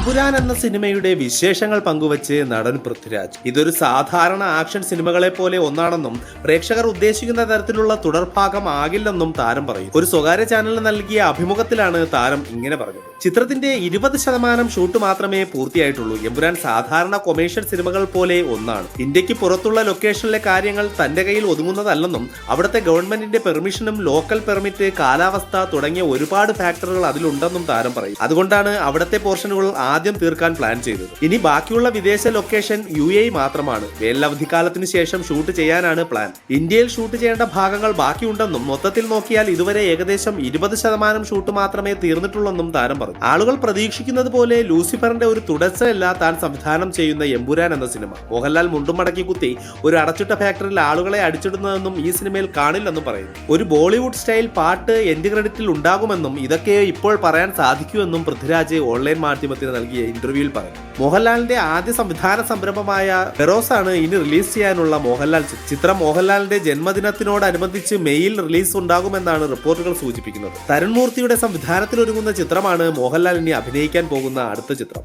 എമ്പുരാൻ എന്ന സിനിമയുടെ വിശേഷങ്ങൾ പങ്കുവച്ച് നടൻ പൃഥ്വിരാജ്. ഇതൊരു സാധാരണ ആക്ഷൻ സിനിമകളെ പോലെ ഒന്നാണെന്നും പ്രേക്ഷകർ ഉദ്ദേശിക്കുന്ന തരത്തിലുള്ള തുടർഭാഗം ആകില്ലെന്നും താരം പറയും ഒരു സ്വകാര്യ ചാനലിന് നൽകിയ അഭിമുഖത്തിലാണ് താരം ഇങ്ങനെ പറഞ്ഞത്. ചിത്രത്തിന്റെ ഇരുപത് ശതമാനം ഷൂട്ട് മാത്രമേ പൂർത്തിയായിട്ടുള്ളൂ. എമ്പുരാൻ സാധാരണ കൊമേഴ്ഷ്യൽ സിനിമകൾ പോലെ ഒന്നാണ്. ഇന്ത്യയ്ക്ക് പുറത്തുള്ള ലൊക്കേഷനിലെ കാര്യങ്ങൾ തന്റെ കയ്യിൽ ഒതുങ്ങുന്നതല്ലെന്നും അവിടുത്തെ ഗവൺമെന്റിന്റെ പെർമിഷനും ലോക്കൽ പെർമിറ്റ് കാലാവസ്ഥ തുടങ്ങിയ ഒരുപാട് ഫാക്ടറുകൾ അതിലുണ്ടെന്നും താരം പറയും. അതുകൊണ്ടാണ് അവിടുത്തെ പോർഷനുകൾ ആദ്യം തീർക്കാൻ പ്ലാൻ ചെയ്തത്. ഇനി ബാക്കിയുള്ള വിദേശ ലൊക്കേഷൻ യു എ മാത്രമാണ്. വേനലവധിക്കാലത്തിന് ശേഷം ഷൂട്ട് ചെയ്യാനാണ് പ്ലാൻ ഇന്ത്യയിൽ ഷൂട്ട് ചെയ്യേണ്ട ഭാഗങ്ങൾ ബാക്കിയുണ്ടെന്നും മൊത്തത്തിൽ നോക്കിയാൽ ഇതുവരെ ഏകദേശം ഇരുപത് ശതമാനം ഷൂട്ട് മാത്രമേ തീർന്നിട്ടുള്ളെന്നും താരം പറഞ്ഞു. ആളുകൾ പ്രതീക്ഷിക്കുന്നത് പോലെ ലൂസിഫറിന്റെ ഒരു തുടർച്ചയല്ല താൻ സംവിധാനം ചെയ്യുന്ന എമ്പുരാൻ എന്ന സിനിമ. മോഹൻലാൽ മുണ്ടും മടക്കി കുത്തി ഒരു അടച്ചിട്ട ഫാക്ടറിയിൽ ആളുകളെ അടിച്ചിടുന്നതെന്നും ഈ സിനിമയിൽ കാണില്ലെന്നും പറയുന്നു. ഒരു ബോളിവുഡ് സ്റ്റൈൽ പാട്ട് എൻഡ് ക്രെഡിറ്റിൽ ഉണ്ടാകുമെന്നും ഇതൊക്കെ ഇപ്പോൾ പറയാൻ സാധിക്കുമെന്നും പൃഥ്വിരാജ് ഓൺലൈൻ മാധ്യമത്തിന് നൽകിയ ഇന്റർവ്യൂവിൽ പറഞ്ഞു മോഹൻലാലിന്റെ ആദ്യ സംവിധാന സംരംഭമായ ആണ് ഇനി റിലീസ് ചെയ്യാനുള്ള മോഹൻലാൽ ചിത്രം. മോഹൻലാലിന്റെ ജന്മദിനത്തിനോടനുബന്ധിച്ച് മെയിൽ റിലീസ് ഉണ്ടാകുമെന്നാണ് റിപ്പോർട്ടുകൾ സൂചിപ്പിക്കുന്നത് തരുൺ മൂർത്തിയുടെ സംവിധാനത്തിലൊരുങ്ങുന്ന ചിത്രമാണ് മോഹൻലാൽ ഇനി അഭിനയിക്കാൻ പോകുന്ന അടുത്ത ചിത്രം